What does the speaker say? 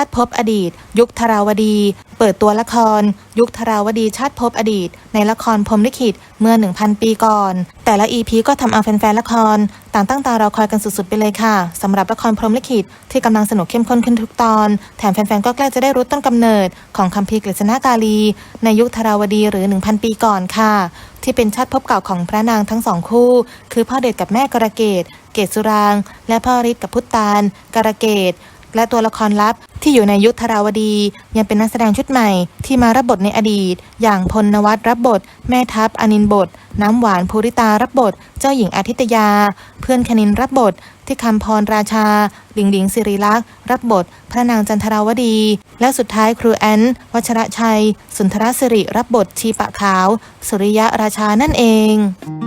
าติภพอดีต ยุคธราวดี เปิดตัวละคร ยุคธราวดีชาติภพอดีต ในละครพรมลิขิตเมื่อ 1,000 ปีก่อน แต่ละ EP ก็ทำเอาแฟนๆละคร ต่างตั้งตารอคอยกันสุดๆไปเลยค่ะสำหรับละครพรมลิขิตที่กำลังสนุกเข้มข้นขึ้นทุกตอน แถมแฟนๆก็ใกล้จะได้รู้ต้นกำเนิด ของคัมภีร์กฤษณากาลี ในยุคธราวดีหรือ 1,000 ปีก่อนค่ะ ที่เป็นชาติภพเก่าของพระนางทั้งสองคู่ คือพ่อเดชกับแม่กระเกต เกตสุราง และพ่อฤทธิ์กับพุทธานกระเกต และตัวละครลับที่อยู่ในยุคธราวดี ยังเป็นนักแสดงชุดใหม่ที่มารับบทในอดีต อย่างพลนวัตรับบท แม่ทัพอนินบท น้ำหวานภูริตารับบท เจ้าหญิงอาทิตยา เพื่อนคณินรับบท ที่คำพรราชาหลิงหลิงสิริลักษ์รับบท พระนางจันทราวดี และสุดท้ายครูแอนวัชระชัย สุนทรสิริรับบทชีปะขาว สุริยะราชานั่นเอง